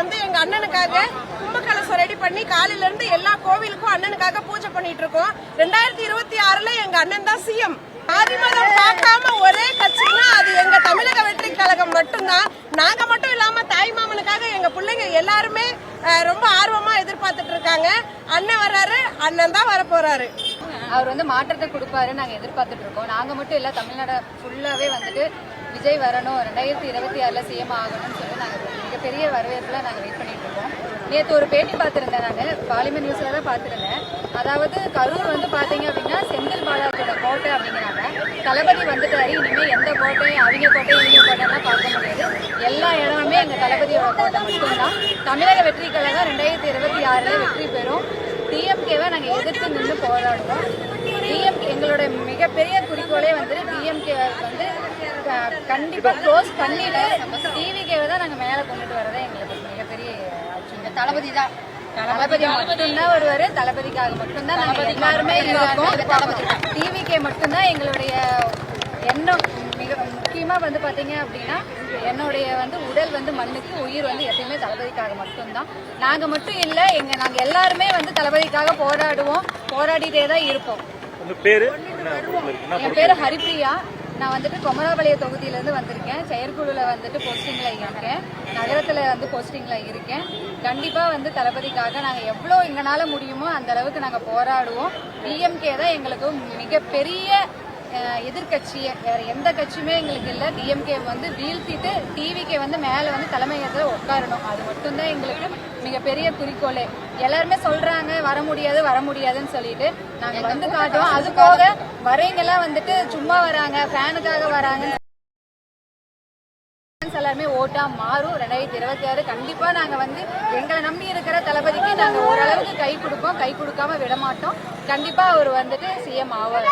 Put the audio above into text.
வந்து எங்க அண்ணனுக்காக கும்பகலசம் ரெடி பண்ணி காலையில இருந்து எல்லா கோவிலுக்கும் அண்ணனுக்காக பூஜை பண்ணிட்டு இருக்கோம். ரெண்டாயிரத்தி இருபத்தி ஆறுல எங்க அண்ணன் தான் சிஎம் ஆதிமதம் பார்க்காம ஒரே கட்சினா அது எங்க தமிழக வெற்றி கழகம் மட்டும்தான். நாங்க மட்டும் இல்லாம தாய்மாமனுக்காக எங்க பிள்ளைங்க எல்லாருமே ரொம்ப ஆர்வமா எதிர்பார்த்துட்டு இருக்காங்க. அண்ணன் வர்றாரு அண்ணன் தான் வர போறாரு அவர் வந்து மாற்றத்தை கொடுப்பாரு நாங்க எதிர்பார்த்துட்டு இருக்கோம். நாங்க மட்டும் இல்ல தமிழ்நாடு ஃபுல்லாவே வந்துட்டு விஜய் வரணும். ரெண்டாயிரத்தி இருபத்தி ஆறுல சிஎம் ஆகணும் சொல்லி நாங்க மிகப்பெரிய வரவேற்புல நாங்க வெயிட் பண்ணிட்டு இருக்கோம். நேற்று ஒரு பேட்டி பார்த்திருந்தேன் நான். பாலிமர் நியூஸ்ல தான் பார்த்திருந்தேன். அதாவது கரூர் வந்து பாத்தீங்க அப்படின்னா செந்தில் பாலாஜியோட கோட்டை அப்படிங்கிறாங்க. தளபதி வந்துட்டாரு. இனிமே எந்த கோட்டை அவங்க கோட்டை இவங்க கோட்டைலாம் பார்க்க முடியாது. எல்லா இடமுமே எங்க தளபதியோட கோட்டை மட்டும்தான். தமிழக வெற்றி கழகம் ரெண்டாயிரத்தி இருபத்தி ஆறுல வெற்றி பெறும். டிஎம்கேவை நாங்கள் எதிர்த்து நின்று போராடுவோம் டிஎம்கே எங்களோட மிகப்பெரிய குறிக்கோளே வந்து டிஎம்கே வந்து க- கண்டிப்பா க்ளோஸ் பண்ணிட்டு டிவிகேவை தான் நாங்கள் மேலே கொண்டுட்டு வரதே எங்களுக்கு மிகப்பெரிய ஆட்சி தளபதி தான். தளபதி மட்டும்தான் வருவாரு தளபதிக்காக மட்டும்தான் நாங்கள் எல்லாருமே இருக்கோம். டிவிகே மட்டும்தான் எங்களுடைய எண்ணம். மிக முக்கியமா வந்து பாத்தீங்க அப்படின்னா என்னுடைய வந்து உடல் வந்து மண்ணுக்கு உயிர் வந்து எப்பயுமே தளபதிக்காக மட்டும்தான். நாங்க மட்டும் இல்ல எங்க நாங்க எல்லாருமே வந்து தளபதிக்காக போராடுவோம். போராடிட்டே தான் இருப்போம். என் பேரு ஹரிப்ரியா. நான் வந்துட்டு கொமராபாளைய தொகுதியிலேருந்து வந்திருக்கேன். செயற்குழுவில் வந்துட்டு போஸ்டிங்கில் இருக்கேன். நகரத்தில் வந்து போஸ்டிங்கில் இருக்கேன். கண்டிப்பாக வந்து தளபதிக்காக நாங்கள் எவ்வளோ எங்களால் முடியுமோ அந்த அளவுக்கு நாங்கள் போராடுவோம். டிஎம்கே தான் எங்களுக்கு மிகப்பெரிய அஹ், வேற எந்த கட்சியுமே எங்களுக்கு இல்லை. டிஎம்கே வந்து வீழ்த்திட்டு டிவிகே வந்து மேலே வந்து தலைமையகத்தில் உட்காரணும். அது மட்டும்தான் எங்களுக்கு மிகப்பெரிய குறிக்கோளே. எல்லாருமே சொல்றாங்க வர முடியாது வர முடியாதுன்னு சொல்லிட்டு நாங்க வந்து காட்டுவோம். அது போக வரவங்கெல்லாம் வந்துட்டு சும்மா வராங்க ஃபேனுக்காக வராங்க. எல்லாருமே ஓட்டா மாறும். ரெண்டாயிரத்தி இருபத்தி ஆறு கண்டிப்பா நாங்க வந்து எங்களை நம்பி இருக்கிற தளபதிக்கு நாங்க ஓரளவுக்கு கை கொடுப்போம். கை கொடுக்காம விட மாட்டோம் கண்டிப்பா அவர் வந்துட்டு சிஎம் ஆவார்.